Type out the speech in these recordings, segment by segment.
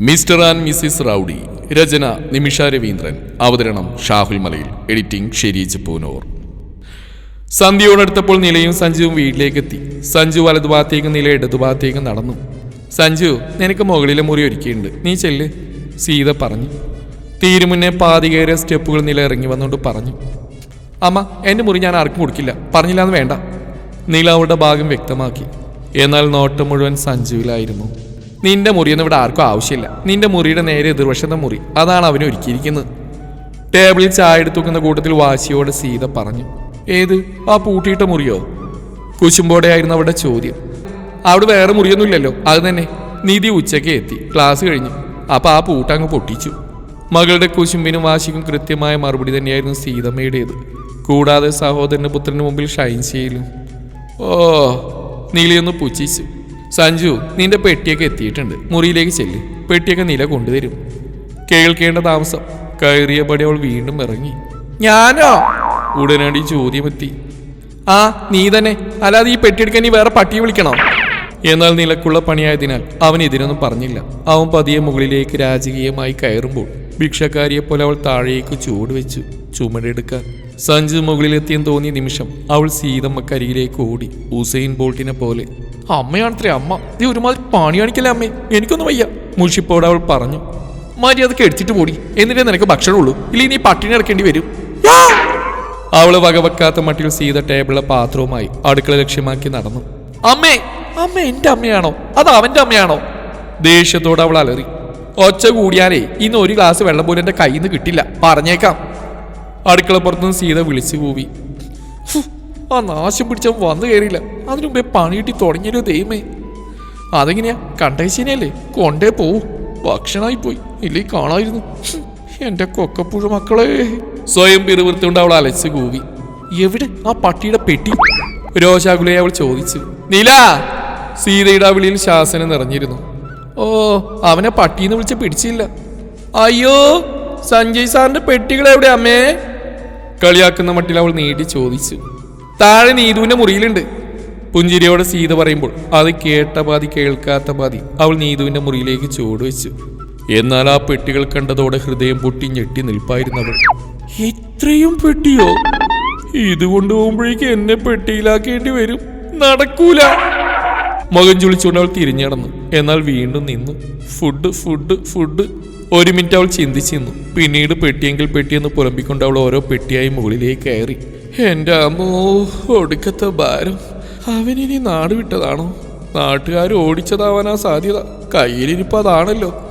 Mister and missus rowdy രചന നിമിഷ രവീന്ദ്രൻ അവതരണം ഷാഹുൽ മലയിൽ എഡിറ്റിംഗ് ഷെരീജ് പൂനൂർ. സന്ധ്യയോടടുത്തപ്പോൾ നിലയും സഞ്ജുവും വീട്ടിലേക്കെത്തി. സഞ്ജു വലതുഭാഗത്തേക്കും നില ഇടതുഭാഗത്തേക്കും നടന്നു. സഞ്ജു നിനക്ക് മുകളിലെ മുറി ഒരുക്കിയിട്ടുണ്ട്. നീ ചെല്ല് സീത പറഞ്ഞു. തീരുമുന്നേ പാതി കയറിയ സ്റ്റെപ്പുകൾ നില ഇറങ്ങി വന്നുകൊണ്ട് പറഞ്ഞു. അമ്മ എന്റെ മുറി ഞാൻ ആർക്കും കൊടുക്കില്ല. പറഞ്ഞില്ലാന്ന് വേണ്ട. നീല അവളുടെ ഭാഗം വ്യക്തമാക്കി. എന്നാൽ നോട്ടം മുഴുവൻ സഞ്ജുവിലായിരുന്നു. നിന്റെ മുറിയൊന്നും ഇവിടെ ആർക്കും ആവശ്യമില്ല. നിന്റെ മുറിയുടെ നേരെ എതിർവശത്തെ മുറി. അതാണ് അവന് ഒരുക്കിയിരിക്കുന്നത്. ടേബിളിൽ ചായ എടുത്തു വെക്കുന്ന കൂട്ടത്തിൽ വാശിയോടെ സീത പറഞ്ഞു ഏത്? ആ പൂട്ടിയിട്ട മുറിയോ? കുശുമ്പോടെയായിരുന്നു അവരുടെ ചോദ്യം. അവിടെ വേറെ മുറിയൊന്നുമില്ലല്ലോ. അത് തന്നെ. നിധി ഉച്ചയ്ക്ക് എത്തി. ക്ലാസ് കഴിഞ്ഞു. അപ്പൊ ആ പൂട്ടങ്ങ് പൊട്ടിച്ചു. മകളുടെ കുശുമ്പിനും വാശിക്കും കൃത്യമായ മറുപടി തന്നെയായിരുന്നു സീതമ്മയുടേത്. കൂടാതെ സഹോദരന്റെ പുത്രന് മുമ്പിൽ ഷൈൻ ചെയ്യലും. ഓ നീലിയൊന്ന് പുച്ഛിച്ചു. സഞ്ജു നിന്റെ പെട്ടിയൊക്കെ എത്തിയിട്ടുണ്ട്. മുറിയിലേക്ക് ചെല്ല്. പെട്ടിയൊക്കെ നില കൊണ്ടുതരും. കേൾക്കേണ്ട താമസം. കയറിയപടി അവൾ വീണ്ടും ഇറങ്ങി. ഞാനോ? ഉടനടി ചോദ്യമെത്തി. ആ നീ തന്നെ. അല്ലാതെ ഈ പെട്ടിയെടുക്കാൻ നീ വേറെ പട്ടിയെ വിളിക്കണോ? എന്നാൽ നിലക്കുള്ള പണിയായതിനാൽ അവൻ ഇതിനൊന്നും പറഞ്ഞില്ല. അവൻ പതിയെ മുകളിലേക്ക് രാജകീയമായി കയറുമ്പോൾ ഭിക്ഷക്കാരിയെപ്പോലെ അവൾ താഴേക്ക് ചൂട് വെച്ചു ചുമടെടുക്കാൻ സഞ്ജു മുകളിലെത്തിയെന്ന് തോന്നിയ നിമിഷം അവൾ സീതമ്മക്കരികിലേക്ക് ഓടി. ഉസൈൻ ബോൾട്ടിനെ പോലെ അമ്മയാണത്രേ അമ്മ. നീ ഒരുമാതിരി പണി കാണിക്കല്ലേ അമ്മേ? എനിക്കൊന്നും വയ്യ. മുഷിപ്പോടെ അവൾ പറഞ്ഞു മര്യാദയ്ക്ക് എടുത്തിട്ട് പോടി. എന്നിട്ടേ നിനക്ക് ഭക്ഷണമുള്ളൂ. ഇല്ലെങ്കിൽ നീ പട്ടിണി അടക്കേണ്ടി വരും. അവൾ വകവെക്കാത്ത മട്ടിൽ സീത ടേബിളിലെ പാത്രവുമായി അടുക്കള ലക്ഷ്യമാക്കി നടന്നു. അമ്മേ അമ്മ എന്റെ അമ്മയാണോ? അത് അവന്റെ അമ്മയാണോ? ദേഷ്യത്തോടെ അവൾ അലറി ഒച്ച കൂടിയാലേ ഇന്ന് ഒരു ഗ്ലാസ് വെള്ളം പോലും എന്റെ കയ്യിൽ നിന്ന് കിട്ടില്ല. പറഞ്ഞേക്കാം. അടുക്കള പുറത്തുനിന്ന് സീത വിളിച്ചു കൂവി. ആ നാശം പിടിച്ച വന്നു കയറിയില്ല. അതിനു മുമ്പേ പണി കിട്ടി തുടങ്ങിയൊരു ദൈവമേ. അതെങ്ങനെയാ? കണ്ടേശിനെയല്ലേ കൊണ്ടേ പോവും ഭക്ഷണമായി പോയി. ഇല്ലേ കാണായിരുന്നു. എന്റെ കൊക്കപ്പുഴ മക്കളെ. സ്വയം പിറുവിറുത്തുകൊണ്ട് അവൾ അലച്ച് കൂവി. എവിടെ? ആ പട്ടിയുടെ പെട്ടി. രോശാകുലയെ അവൾ ചോദിച്ചു. നില സീതയുടെ വിളിയിൽ ശാസന നിറഞ്ഞിരുന്നു. ഓ അവനെ പട്ടിന്ന് വിളിച്ച് പിടിച്ചില്ല. അയ്യോ സഞ്ജയ് സാറിന്റെ പെട്ടികൾ എവിടെ അമ്മേ? കളിയാക്കുന്ന മട്ടിൽ അവൾ നേടി ചോദിച്ചു. താഴെ നീതുവിന്റെ മുറിയിലുണ്ട്. പുഞ്ചിരിയോടെ സീത പറയുമ്പോൾ അത് കേട്ട പാതി കേൾക്കാത്ത പാതി അവൾ നീതുവിന്റെ മുറിയിലേക്ക് ചുവടുവെച്ചു എന്നാൽ ആ പെട്ടികൾ കണ്ടതോടെ ഹൃദയം പൊട്ടി ഞെട്ടി നിൽപ്പായിരുന്നവൾ ഇത്രയും പെട്ടിയോ? ഇത് കൊണ്ടുപോകുമ്പോഴേക്ക് എന്നെ പെട്ടിയിലാക്കേണ്ടി വരും. നടക്കൂല. മകൻ ചുളിച്ചുകൊണ്ട് അവൾ തിരിഞ്ഞടന്നു എന്നാൽ വീണ്ടും നിന്നു. Food food food. ഒരു മിനിറ്റ് അവൾ ചിന്തിച്ചിരുന്നു പിന്നീട് പെട്ടിയെങ്കിൽ പെട്ടിയെന്ന് പുലമ്പിക്കൊണ്ട് അവൾ ഓരോ പെട്ടിയായി മുകളിലേക്ക് കയറി. എന്റെ അമ്മോ ഒടുക്കത്തെ ഭാരം. അവനിനി നാട് വിട്ടതാണോ? നാട്ടുകാർ ഓടിച്ചതാവാനാ സാധ്യത. കയ്യിലിരിപ്പോൾ അതാണല്ലോ.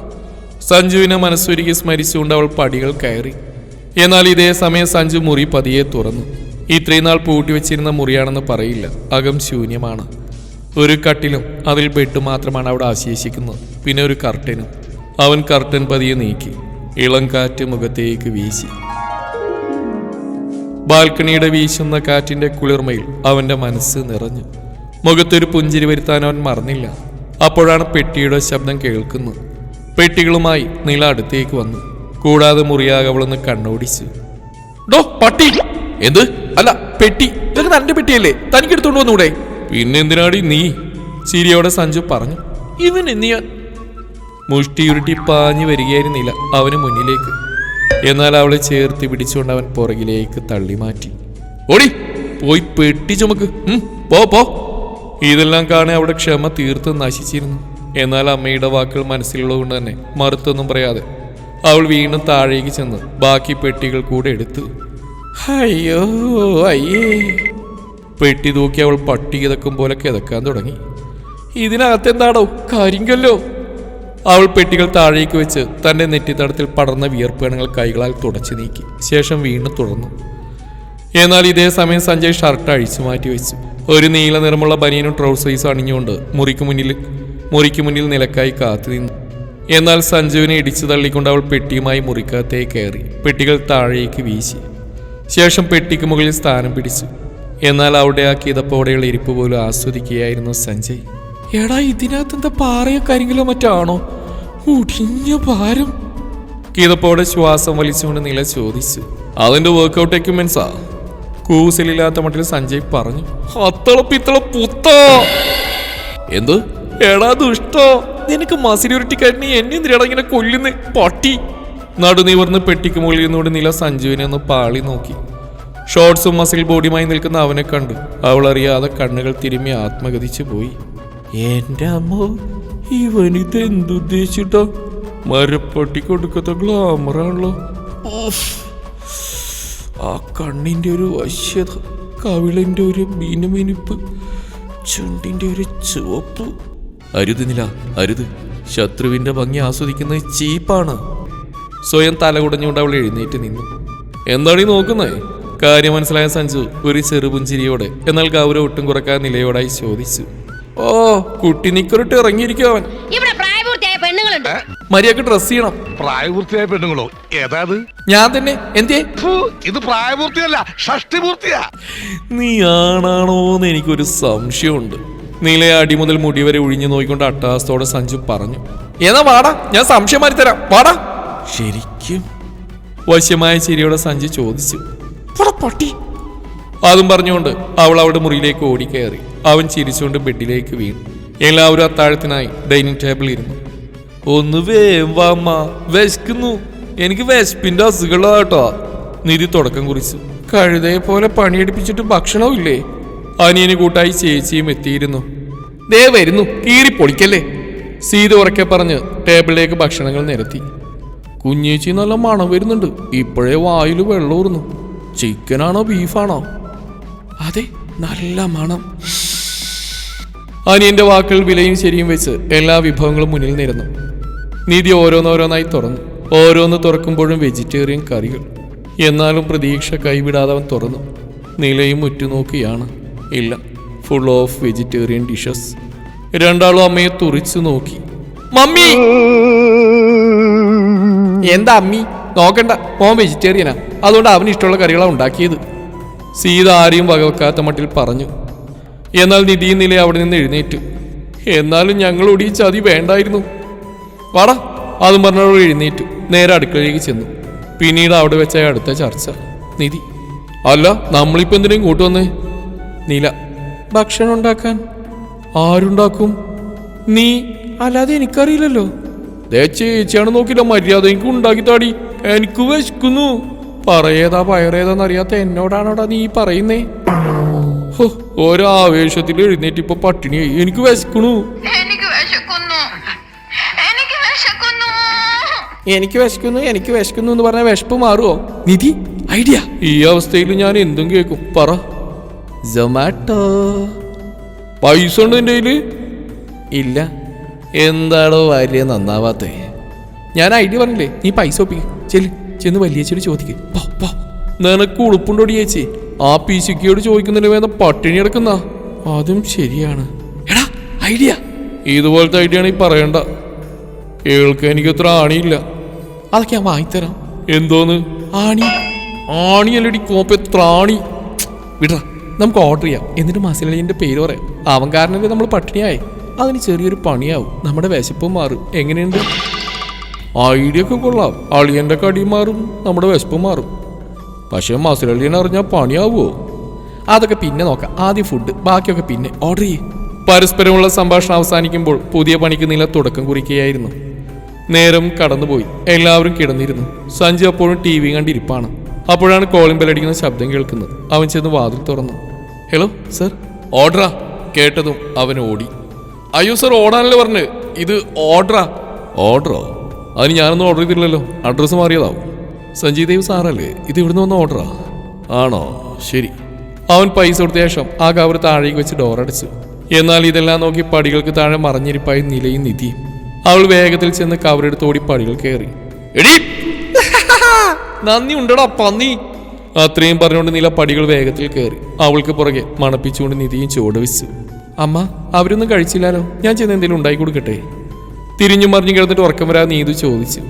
സഞ്ജുവിനെ മനസ്സൊരുക്കി സ്മരിച്ചുകൊണ്ട് അവൾ പടികൾ കയറി. എന്നാൽ ഇതേ സമയം സഞ്ജു മുറി പതിയെ തുറന്നു. ഇത്രയും നാൾ പൂട്ടി വെച്ചിരുന്ന മുറിയാണെന്ന് പറയില്ല. അകം ശൂന്യമാണ്. ഒരു കട്ടിലും അതിൽ ബെഡ് മാത്രമാണ് അവിടെ അവശേഷിക്കുന്നത്. പിന്നെ ഒരു കർട്ടനും. അവൻ കർട്ടൻ പതിയെ നീക്കി ഇളം കാറ്റ് മുഖത്തേക്ക് വീശി. ബാൽക്കണിയുടെ വീശുന്ന കാറ്റിന്റെ കുളിർമയിൽ അവന്റെ മനസ്സ് നിറഞ്ഞു. മുഖത്തൊരു പുഞ്ചിരി വരുത്താൻ അവൻ മറന്നില്ല. അപ്പോഴാണ് പെട്ടിയുടെ ശബ്ദം കേൾക്കുന്നത് പെട്ടികളുമായി നില അടുത്തേക്ക് വന്നു. കൂടാതെ മുറിയാകെ അവളൊന്ന് കണ്ണോടിച്ചു. ഡോ പട്ടി! എന്ത്? അല്ല പെട്ടി. ഇതൊക്കെ പെട്ടിയല്ലേ? തനിക്ക് എടുത്തോണ്ട് വന്നൂടെ? പിന്നെ എന്തിനാടി നീ? ചിരിയോടെ സഞ്ജു പറഞ്ഞു. ഇവൻ എന്തിയാ മുഷ്ടി ഉരുട്ടി പാഞ്ഞു വരികയായിരുന്നില്ല അവന് മുന്നിലേക്ക്. എന്നാൽ അവളെ ചേർത്ത് പിടിച്ചുകൊണ്ട് അവൻ പുറകിലേക്ക് തള്ളി മാറ്റി ഓടി പോയി പെട്ടി ചുമക്ക്. പോ പോ. ഇതെല്ലാം കാണെ അവിടെ ക്ഷമ തീർത്ത് നശിച്ചിരുന്നു. എന്നാൽ അമ്മയുടെ വാക്കുകൾ മനസ്സിലുള്ളതുകൊണ്ട് തന്നെ മറുത്തൊന്നും പറയാതെ അവൾ വീണ്ടും താഴേക്ക് ചെന്ന് ബാക്കി പെട്ടികൾ കൂടെ എടുത്തു. അയ്യോ അയ്യേ. പെട്ടി തൂക്കി അവൾ പട്ടി കിതക്കും പോലെ കിതക്കാൻ തുടങ്ങി. ഇതിനകത്ത് എന്താണോ കരിങ്കല്ലോ. അവൾ പെട്ടികൾ താഴേക്ക് വെച്ച് തന്റെ നെറ്റിത്തടത്തിൽ പടർന്ന വിയർപ്പണങ്ങൾ കൈകളാൽ തുടച്ചു നീക്കി. ശേഷം വീണ്ടും തുടർന്നു എന്നാൽ ഇതേ സമയം സഞ്ജയ് ഷർട്ട് അഴിച്ചു മാറ്റി വെച്ചു. ഒരു നീല നിറമുള്ള ബനിയനും ട്രൗസേഴ്സും അണിഞ്ഞുകൊണ്ട് മുറിക്ക് മുന്നിൽ മുറിക്ക് മുന്നിൽ നിലക്കായി കാത്തു നിന്നു. എന്നാൽ സഞ്ജുവിനെ ഇടിച്ചു തള്ളിക്കൊണ്ട് അവൾ പെട്ടിയുമായി മുറിക്കകത്തേക്ക് കയറി. പെട്ടികൾ താഴേക്ക് വീശി. ശേഷം പെട്ടിക്ക് മുകളിൽ സ്ഥാനം പിടിച്ചു. എന്നാൽ അവിടെ ആ കിതപ്പോടെയുള്ള ഇരിപ്പ് പോലും ആസ്വദിക്കുകയായിരുന്നു സഞ്ജയ്. എടാ ഇതിനകത്ത് എന്താ പാറയോ കാര്യങ്ങളോ മറ്റാണോ? ഉടിഞ്ഞ ഭാരം. കിതപ്പോടെ ശ്വാസം വലിച്ചുകൊണ്ട് നില ചോദിച്ചു. അതിന്റെ വർക്കൗട്ട് എക്യുപ്മെന്റ്സാ കൂസലില്ലാത്ത മട്ടിൽ സഞ്ജയ് പറഞ്ഞു. അത്തള പിത്തള പുത്തോ. എന്ത്? എടാ ദുഷ്ടോ നിനക്ക് മസിലൊരുട്ടിക്കാരനെ എന്നെ എന്തിനാണ് ഇങ്ങനെ കൊല്ലുന്ന? പട്ടി. നടുനിവർന്ന് പെട്ടിക്ക് മുകളിൽ നിന്നുകൊണ്ട് നില സഞ്ജുവിനെ ഒന്ന് പാളി നോക്കി. ഷോർട്സും മസിൽ ബോഡിയുമായി നിൽക്കുന്ന അവനെ കണ്ടു. അവൾ അറിയാതെ കണ്ണുകൾ തിരുമ്മി ആത്മഗതിച്ചു പോയി. എന്റെ അമ്മ ഇവനിത് എന്തുദ്ദേശിച്ചിട്ടോ മരപ്പട്ടി കൊടുക്കത്ത ഗ്ലാമറാണല്ലോ. ആ കണ്ണിന്റെ ഒരു വശ്യത കവിളിന്റെ ഒരു മീനമിനിപ്പ് ചുണ്ടിന്റെ ഒരു ചുവപ്പ്. അരുത് നില അരുത്. ശത്രുവിന്റെ ഭംഗി ആസ്വദിക്കുന്നത് ചീപ്പാണ്. സ്വയം തല കുടഞ്ഞുകൊണ്ട് അവൾ എഴുന്നേറ്റ് നിന്നു. എന്താണ് ഈ നോക്കുന്നേ? കാര്യം മനസ്സിലായ സഞ്ജു ഒരു ചെറുപുഞ്ചിരിയോടെ എന്നാൽ ഗൗരവ ഒട്ടും കുറയ്ക്കാൻ നിലയോടായി ചോദിച്ചു. ഓ കുട്ടി നിക്കറിട്ട് ഇറങ്ങിയിരിക്കും അവൻ. ഇവിടെ പ്രായപൂർത്തിയായ പെണ്ണുങ്ങളുണ്ട്. മര്യാദയ്ക്ക് ഡ്രസ് ചെയ്യണം. പ്രായപൂർത്തിയായ പെണ്ണുങ്ങളോ? ഏതാത് ഞാൻ തന്നെ. എന്തേ ഫു, ഇത് പ്രായപൂർത്തിയല്ല ഷഷ്ടിപൂർത്തിയാ. നീ ആണാണോന്ന് എനിക്കൊരു സംശയമുണ്ട്. നീലെ അടി മുതൽ മുടി വരെ ഒഴിഞ്ഞു നോക്കിക്കൊണ്ട് അട്ടാസത്തോടെ സഞ്ജു പറഞ്ഞു. എന്നാ വാടാ ഞാൻ സംശയം മാറി തരാം വാടാ. ശരിക്കും. വശ്യമായ ചിരിയോടെ സഞ്ജു ചോദിച്ചു. "പോടാ പട്ടി. അതും പറഞ്ഞുകൊണ്ട് അവൾ അവളുടെ മുറിയിലേക്ക് ഓടിക്കയറി. അവൻ ചിരിച്ചുകൊണ്ട് ബെഡിലേക്ക് വീണു. എല്ലാവരും അത്താഴത്തിനായി ഡൈനിങ് ടേബിളിൽ ഇരുന്നു. ഒന്ന് വേം വാമ്മ വിശക്കുന്നു. എനിക്ക് വിശപ്പിന്റെ അസുഖങ്ങളാട്ടോ നിധി തുടക്കം കുറിച്ചു. കഴുതയെ പോലെ പണിയെടുപ്പിച്ചിട്ട് ഭക്ഷണവും ഇല്ലേ അനിയന് കൂട്ടായി ചേച്ചിയും എത്തിയിരുന്നു. ദേ വരുന്നു. കീറി പൊളിക്കല്ലേ? സീത ഉറക്കെ പറഞ്ഞ് ടേബിളിലേക്ക് ഭക്ഷണങ്ങൾ നിരത്തി. കുഞ്ഞേച്ചി നല്ല മണം വരുന്നുണ്ട്. ഇപ്പോഴേ വായിൽ വെള്ളം ഊർന്നു ചിക്കനാണോ ബീഫാണോ? അതെ നല്ല മണം. അനിയന്റെ വാക്കുകൾ വിലയും ശരിയും വെച്ച് എല്ലാ വിഭവങ്ങളും മുന്നിൽ നിരന്നു. നീതി ഓരോന്നോരോന്നായി തുറന്നു. ഓരോന്ന് തുറക്കുമ്പോഴും വെജിറ്റേറിയൻ കറികൾ. എന്നാലും പ്രതീക്ഷ കൈവിടാതെ അവൻ തുറന്നു. നിലയും ഉറ്റുനോക്കിയാണ്. ഇല്ല ഫുൾ ഓഫ് വെജിറ്റേറിയൻ ഡിഷസ് രണ്ടാളും അമ്മയെ തുറിച്ചു നോക്കി. മമ്മി! എന്താ അമ്മി? നോക്കണ്ട മോൻ വെജിറ്റേറിയനാ അതുകൊണ്ട് അവന് ഇഷ്ടമുള്ള കറികളാണ് ഉണ്ടാക്കിയത്. സീത ആരെയും വകവെക്കാത്ത മട്ടിൽ പറഞ്ഞു എന്നാൽ നിധി നില അവിടെ നിന്ന് എഴുന്നേറ്റു. എന്നാലും ഞങ്ങൾ ഈ ചതി വേണ്ടായിരുന്നു. വാടാ അതും പറഞ്ഞവൾ എഴുന്നേറ്റു. നേരെ അടുക്കളയിലേക്ക് ചെന്നു. പിന്നീട് അവിടെ വെച്ച അടുത്ത ചർച്ച നിധി. അല്ല നമ്മളിപ്പോ എന്തിനും ഇങ്ങോട്ട് വന്നേ? നീല. ഭക്ഷണം ഉണ്ടാക്കാൻ. ആരുണ്ടാക്കും? നീ. അല്ലാതെ എനിക്കറിയില്ലല്ലോ. ദേ ചേച്ചിയാണ് നോക്കില്ല മര്യാദ എനിക്ക് ഉണ്ടാക്കി താടി. എനിക്ക് വിശക്കുന്നു. പറയേതാ പയറേതാന്ന് അറിയാത്ത എന്നോടാണോടാ നീ പറയുന്നേ? ഓരോ ആവേശത്തിൽ എഴുന്നേറ്റ് ഇപ്പൊ പട്ടിണിയായി. എനിക്ക് വിശക്കണു എനിക്ക് വിശക്കുന്നു. എനിക്ക് വിശക്കുന്നു. എന്ന് പറഞ്ഞ വിശപ്പ് മാറുമോ നിധി ഐഡിയ. ഈ അവസ്ഥയിൽ ഞാൻ എന്തും കേൾക്കും. പറ. ജൊമാറ്റോ പൈസ ഉണ്ട് എന്റെ കയ്യിൽ? ഇല്ല. എന്താണോ വലിയ നന്നാവാത്തേ. ഞാൻ ഐഡിയ പറഞ്ഞില്ലേ? നീ പൈസ ഒപ്പിക്കും. ചെല്ല്. ചെന്ന് വലിയച്ചോട് ചോദിക്കും. പോ പോ നിനക്ക് ഉളുപ്പുണ്ടോടി ചേച്ചി? ആ പീശിക്കയോട് ചോദിക്കുന്നതിന് വേണ്ട പട്ടിണി എടുക്കുന്ന അതും ശരിയാണ്. എടാ ഐഡിയ. ഇതുപോലത്തെ ഐഡിയ ആണ് ഈ പറയണ്ട. കേൾക്കാൻ എനിക്ക് അത്ര ആണിയില്ല. അതൊക്കെ ഞാൻ വാങ്ങിത്തരാം. എന്തോന്ന്? ആണി. ആണിയല്ലടി കോപ്പ് ആണി. വിട നമുക്ക് ഓർഡർ ചെയ്യാം. എന്നിട്ട് മസിലിന്റെ പേര് പറയാം. അവൻ കാരണം നമ്മൾ പട്ടിണിയായി? അതിന് ചെറിയൊരു പണിയാവും. നമ്മുടെ വിശപ്പും മാറും. എങ്ങനെയുണ്ട്? ഐഡിയ ഒക്കെ കൊള്ളാം. അളിയന്റെ കടി മാറും നമ്മുടെ വിശപ്പ് മാറും. പക്ഷെ മസിലളിയൻ അറിഞ്ഞാൽ പണിയാവുമോ അതൊക്കെ പിന്നെ നോക്കാം. ആദ്യം ഫുഡ് ബാക്കിയൊക്കെ പിന്നെ ഓർഡർ ചെയ്യും. പരസ്പരമുള്ള സംഭാഷണം അവസാനിക്കുമ്പോൾ പുതിയ പണിക്ക് നില തുടക്കം കുറിക്കുകയായിരുന്നു. നേരം കടന്നുപോയി. എല്ലാവരും കിടന്നിരുന്നു. സഞ്ജു അപ്പോഴും ടി വി കണ്ടിരിപ്പാണ്. അപ്പോഴാണ് കോളിംഗ് ബെല്ലടിക്കുന്ന ശബ്ദം കേൾക്കുന്നത്. അവൻ ചെന്ന് വാതിൽ തുറന്നു. ഹലോ സർ ഓർഡറാ കേട്ടതും അവൻ ഓടി. അയ്യോ സർ ഓടാനല്ലേ പറഞ്ഞ്? ഇത് ഓർഡറാ ഓർഡറോ അതിന് ഞാനൊന്നും ഓർഡർ ചെയ്തില്ലല്ലോ അഡ്രസ്സ് മാറിയതാവും. സഞ്ജീവ് ദേവ് സാറല്ലേ? ഇത് ഇവിടുന്ന് വന്ന ഓർഡറാ ആണോ? ശരി. അവൻ പൈസ കൊടുത്ത ശേഷം ആ കവർ താഴേക്ക് വെച്ച് ഡോർ അടച്ചു. എന്നാൽ ഇതെല്ലാം നോക്കി പടികൾക്ക് താഴെ മറഞ്ഞിരിപ്പായി നിലയും നിധി. അവൾ വേഗത്തിൽ ചെന്ന് കവറെടുത്ത് ഓടി പടികൾ കയറി. എടി! നന്ദി ഉണ്ടടാ പന്നി. അത്രയും പറഞ്ഞുകൊണ്ട് നില പടികൾ വേഗത്തിൽ കയറി. അവൾക്ക് പുറകെ മണപ്പിച്ചുകൊണ്ട് നിധിയും ചുവട് വെച്ചു. അമ്മ അവരൊന്നും കഴിച്ചില്ലാലോ? ഞാൻ ചെന്ന് എന്തെങ്കിലും ഉണ്ടാക്കി കൊടുക്കട്ടെ? തിരിഞ്ഞു മറിഞ്ഞു കിടന്നിട്ട് ഉറക്കം വരാതെ നീതു ചോദിച്ചു.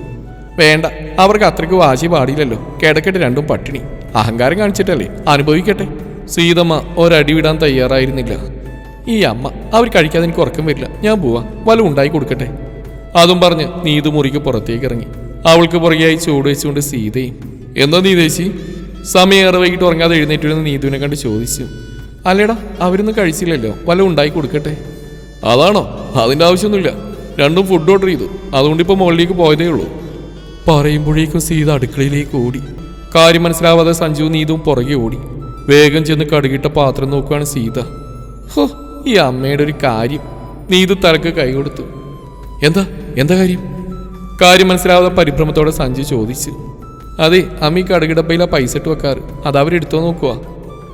വേണ്ട അവർക്ക് അത്രയ്ക്ക് വാശി പാടിയില്ലല്ലോ. കിടക്കട്ടെ രണ്ടും പട്ടിണി. അഹങ്കാരം കാണിച്ചിട്ടല്ലേ? അനുഭവിക്കട്ടെ. സീതമ്മ ഒരടി വിടാൻ തയ്യാറായിരുന്നില്ല. ഈ അമ്മ അവർ കഴിക്കാതെ എനിക്ക് ഉറക്കം വരില്ല. ഞാൻ പോവാ. വല്ല ഉണ്ടായി കൊടുക്കട്ടെ. അതും പറഞ്ഞ് നീതു മുറിക്ക് പുറത്തേക്ക് ഇറങ്ങി. അവൾക്ക് പുറകെയായി ചൂട് വെച്ചുകൊണ്ട് സീതയും എന്താ നീതേശി സമയം ഏറെ വൈകിട്ട് ഉറങ്ങാതെ എഴുന്നേറ്റിരുന്ന നീതുവിനെ കണ്ട് ചോദിച്ചു. അല്ലേടാ അവരൊന്നും കഴിച്ചില്ലല്ലോ. വല്ല ഉണ്ടായി കൊടുക്കട്ടെ. അതാണോ? അതിന്റെ ആവശ്യമൊന്നുമില്ല. രണ്ടും ഫുഡ് ഓർഡർ ചെയ്തു. അതുകൊണ്ട് ഇപ്പോൾ മുകളിലേക്ക് പോയതേ ഉള്ളൂ. പറയുമ്പോഴേക്കും സീത അടുക്കളയിലേക്ക് ഓടി. കാര്യം മനസ്സിലാവാതെ സഞ്ജു നീതും പുറകെ ഓടി. വേഗം ചെന്ന് കടുകിട്ട പാത്രം നോക്കുകയാണ് സീത. ഹോ ഈ അമ്മയുടെ ഒരു കാര്യം. നീതു തലക്ക് കൈ കൊടുത്തു. എന്താ? എന്താ കാര്യം? കാര്യം മനസ്സിലാവാതെ പരിഭ്രമത്തോടെ സഞ്ജു ചോദിച്ചു. അതെ അമ്മ ഈ കടുകിടപ്പയിലാ പൈസ ഇട്ട് വെക്കാറ്. അത് അവരെടുത്തോ നോക്കുക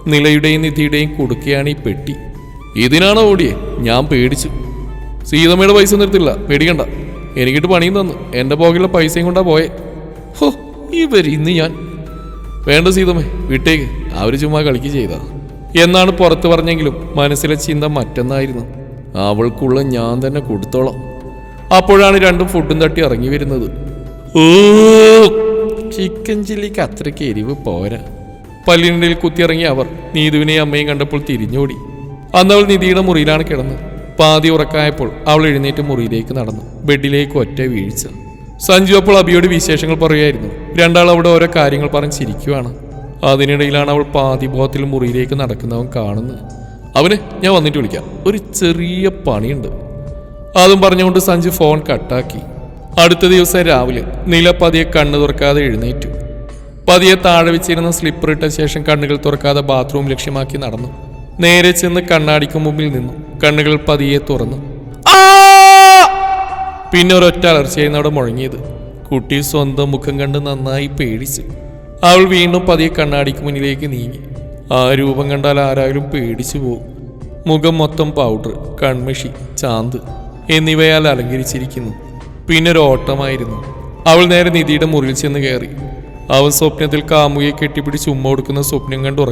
നിലയുടെയും നിധിയുടെയും കൊടുക്കുകയാണ് ഈ പെട്ടി. ഇതിനാണോ ഓടിയേ? ഞാൻ പേടിച്ചു. സീതമ്മയുടെ പൈസ നിർത്തില്ല പേടിക്കണ്ട. എനിക്കിട്ട് പണിയും തന്നു. എന്റെ പോകിലുള്ള പൈസയും കൊണ്ടാ പോയെ. ഹോ ഇവർ ഇന്ന് ഞാൻ. വേണ്ട സീതമ്മേ വിട്ടേക്ക്. അവർ ചുമ്മാ കളിക്ക് ചെയ്താ. എന്നാണ് പുറത്ത് പറഞ്ഞെങ്കിലും മനസ്സിലെ ചിന്ത മറ്റൊന്നായിരുന്നു. അവൾക്കുള്ള ഞാൻ തന്നെ കൊടുത്തോളാം. അപ്പോഴാണ് രണ്ടും ഫുഡും തട്ടി ഇറങ്ങി വരുന്നത്. ചിക്കൻ ചില്ലിക്ക് അത്രയ്ക്ക് എരിവ് പോരാ. പല്ലിനിടയിൽ കുത്തിയിറങ്ങി അവർ നീതുവിനെയും അമ്മയും കണ്ടപ്പോൾ തിരിഞ്ഞോടി. അന്നവൾ നിധിയുടെ മുറിയിലാണ് കിടന്നത്. പാതി ഉറക്കായപ്പോൾ അവൾ എഴുന്നേറ്റ് മുറിയിലേക്ക് നടന്നു. ബെഡിലേക്ക് ഒറ്റ വീഴ്ച. സഞ്ജു അപ്പോൾ അബിയോട് വിശേഷങ്ങൾ പറയുമായിരുന്നു രണ്ടാൾ അവിടെ ഓരോ കാര്യങ്ങൾ പറഞ്ഞ് ചിരിക്കുവാണ്. അതിനിടയിലാണ് അവൾ പാതി ബോധത്തിൽ മുറിയിലേക്ക് നടക്കുന്നവൻ കാണുന്നത്. അവന് ഞാൻ വന്നിട്ട് വിളിക്കാം. ഒരു ചെറിയ പണിയുണ്ട്. അതും പറഞ്ഞുകൊണ്ട് സഞ്ജു ഫോൺ കട്ടാക്കി. അടുത്ത ദിവസം രാവിലെ നില പതിയെ കണ്ണു തുറക്കാതെ എഴുന്നേറ്റു. പതിയെ താഴെ വെച്ചിരുന്ന സ്ലിപ്പർ ഇട്ട ശേഷം കണ്ണുകൾ തുറക്കാതെ ബാത്റൂം ലക്ഷ്യമാക്കി നടന്നു. നേരെ ചെന്ന് കണ്ണാടിക്ക് മുമ്പിൽ നിന്നു. കണ്ണുകൾ പതിയെ തുറന്നു! പിന്നെ ഒരൊറ്റ അലർച്ചയായിരുന്നു അവിടെ മുഴങ്ങിയത് കുട്ടി സ്വന്തം മുഖം കണ്ട് നന്നായി പേടിച്ച്. അവൾ വീണ്ടും പതിയെ കണ്ണാടിക്ക് മുന്നിലേക്ക് നീങ്ങി. ആ രൂപം കണ്ടാൽ ആരായാലും പേടിച്ചു പോകും. മുഖം മൊത്തം പൗഡർ കൺമഷി ചാന്ത് എന്നിവയാൽ അലങ്കരിച്ചിരിക്കുന്നു. പിന്നെ ഒരു ഓട്ടമായിരുന്നു. അവൾ നേരെ നിധിയുടെ മുറിയിൽ ചെന്ന് കയറി. അവൻ സ്വപ്നത്തിൽ കാമുകയെ കെട്ടിപ്പിടിച്ച് ഉമ്മ കൊടുക്കുന്ന സ്വപ്നം കണ്ട്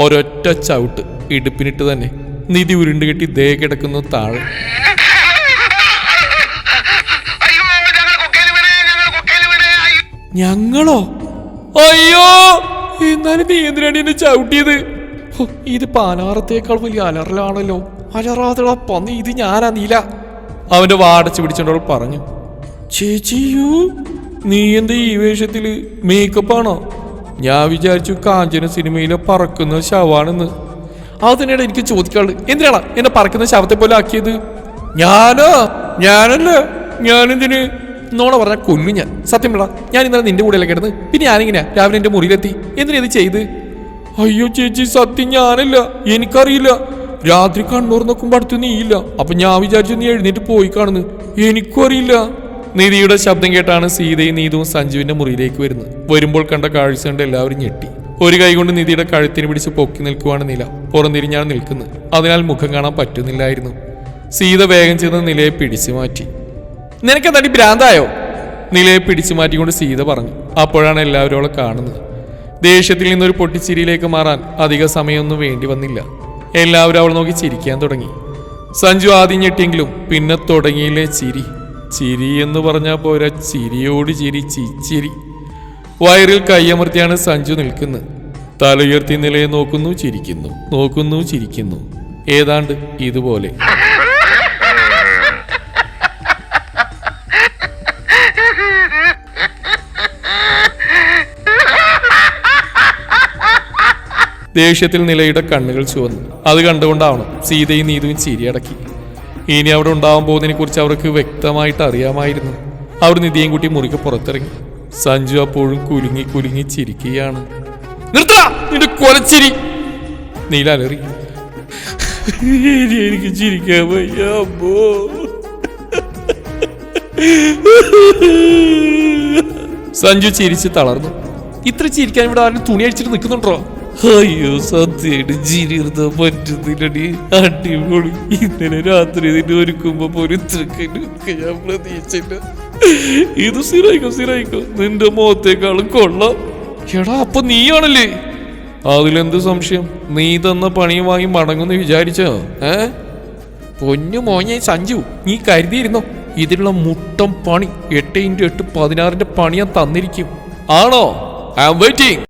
ഒരൊറ്റ ചവിട്ട് ഇടുപ്പിനിട്ട് തന്നെ നിധി ഉരുണ്ട് കെട്ടി ദേ കിടക്കുന്നു താഴെ. ഞങ്ങളോ? അയ്യോ എന്നാലും നീ എന്തിനാണ് എന്നെ ചവിട്ടിയത്? ഇത് പാനാറത്തേക്കാൾ വലിയ അലറലാണല്ലോ. അലറാതെടാ പന്നി ഇത് ഞാനാ നീല. അവന്റെ വാടച്ചു പിടിച്ചോണ്ടോൾ പറഞ്ഞു ചേച്ചിയൂ നീ എന്താ ഈ വേഷത്തിൽ മേക്കപ്പ് ആണോ? ഞാൻ വിചാരിച്ചു കാഞ്ചന സിനിമയിലെ പറക്കുന്ന ശവാണെന്ന് അതിനിടെ എനിക്ക് ചോദിക്കാൾ എന്തിനാണ് എന്നെ പറക്കുന്ന ശവത്തെ പോലെ ആക്കിയത്? ഞാനോ? ഞാനല്ല. ഞാനെന്തിന്? നോണ പറഞ്ഞ കൊല്ലു ഞാൻ. സത്യം വിള ഞാൻ ഇന്നലെ നിന്റെ കൂടെ കിടന്ന്? പിന്നെ ഞാനിങ്ങനെ രാവിലെ എന്റെ മുറിയിലെത്തി? എന്തിനാ ഇത് ചെയ്ത്? അയ്യോ ചേച്ചി സത്യം ഞാനല്ല. എനിക്കറിയില്ല. രാത്രി കണ്ണൂർ നോക്കുമ്പോ അടുത്ത് നീയില്ല. അപ്പൊ ഞാൻ വിചാരിച്ചു നീ എഴുന്നേറ്റ് പോയി കാണുന്നു. എനിക്കും അറിയില്ല. നിധിയുടെ ശബ്ദം കേട്ടാണ് സീതയും നീതുവും സഞ്ജുവിന്റെ മുറിയിലേക്ക് വരുന്നത്. വരുമ്പോൾ കണ്ട കാഴ്ച കണ്ട് എല്ലാവരും ഞെട്ടി. ഒരു കൈകൊണ്ട് നിധിയുടെ കഴുത്തിന് പിടിച്ച് പൊക്കി നിൽക്കുവാണ് നില. പുറംതിരിഞ്ഞാണ് നിൽക്കുന്നത്. അതിനാൽ മുഖം കാണാൻ പറ്റുന്നില്ലായിരുന്നു. സീത വേഗം ചെന്ന് നിലയെ പിടിച്ചു മാറ്റി. നിനക്കെന്താടി ഭ്രാന്തായോ? നിലയെ പിടിച്ചു മാറ്റിക്കൊണ്ട് സീത പറഞ്ഞു. അപ്പോഴാണ് എല്ലാവരും അവളെ കാണുന്നത്. ദേഷ്യത്തിൽ നിന്നൊരു പൊട്ടിച്ചിരിയിലേക്ക് മാറാൻ അധിക സമയമൊന്നും വേണ്ടി വന്നില്ല. എല്ലാവരും അവൾ നോക്കി ചിരിക്കാൻ തുടങ്ങി. സഞ്ജു ആദ്യം ഞെട്ടിയെങ്കിലും പിന്നെ തുടങ്ങിയില്ലേ ചിരി. ചിരി എന്ന് പറഞ്ഞാൽ പോരാ. ചിരിയോട് ചിരി ചിരി. വയറിൽ കയ്യമർത്തിയാണ് സഞ്ജു നിൽക്കുന്നത്. തലയുയർത്തി നിലയെ നോക്കുന്നു ചിരിക്കുന്നു. നോക്കുന്നു ചിരിക്കുന്നു. ഏതാണ്ട് ഇതുപോലെ. ദേഷ്യത്തിൽ നിലയുടെ കണ്ണുകൾ ചുവന്നു. അത് കണ്ടുകൊണ്ടാവണം സീതയും നീതുവും ചിരിയടക്കി. ഇനി അവിടെ ഉണ്ടാവാൻ പോകുന്നതിനെ കുറിച്ച് അവർക്ക് വ്യക്തമായിട്ട് അറിയാമായിരുന്നു. അവർ നിധിയും കുട്ടി മുറിക്ക് പുറത്തിറങ്ങി. സഞ്ജു അപ്പോഴും കുലുങ്ങി കുലുങ്ങി ചിരിക്കുകയാണ്. നിർത്തടാ നിന്റെ കൊലച്ചിരി. നീല എനിക്ക് ചിരിക്കാൻ വയ്യ സഞ്ജു ചിരിച്ച് തളർന്നു. ഇത്ര ചിരിക്കാൻ ഇവിടെ ആരും തുണി അടിച്ചിട്ട് നിൽക്കുന്നുണ്ടോ? അയ്യോ സദ്യയുടെ നിർത്താൻ പറ്റുന്നില്ലടി. അടിപൊളി. ഇന്നലെ രാത്രി ഇതിന് ഒരുക്കുമ്പോ പൊരുത്തൊക്കെ ഞാൻ പ്രതീക്ഷിച്ചില്ല. ഇത് സ്ഥിരായിക്കോ സ്ഥിരായിക്കോ. നിന്റെ മുഖത്തേക്കാളും കൊള്ളാം. എടാ അപ്പൊ നീയാണല്ലേ? അതിലെന്ത് സംശയം? നീ തന്ന പണിയുമായി വാങ്ങി മടങ്ങുമെന്ന് വിചാരിച്ചോ? ഏ? പൊന്നു മോഞ്ഞെ സഞ്ജു നീ കരുതിയിരുന്നോ? ഇതിലുള്ള മുട്ടം പണി എട്ട് ഇന്റു എട്ട് പതിനാറിന്റെ പണി ഞാൻ തന്നിരിക്കും. ആണോ? I am waiting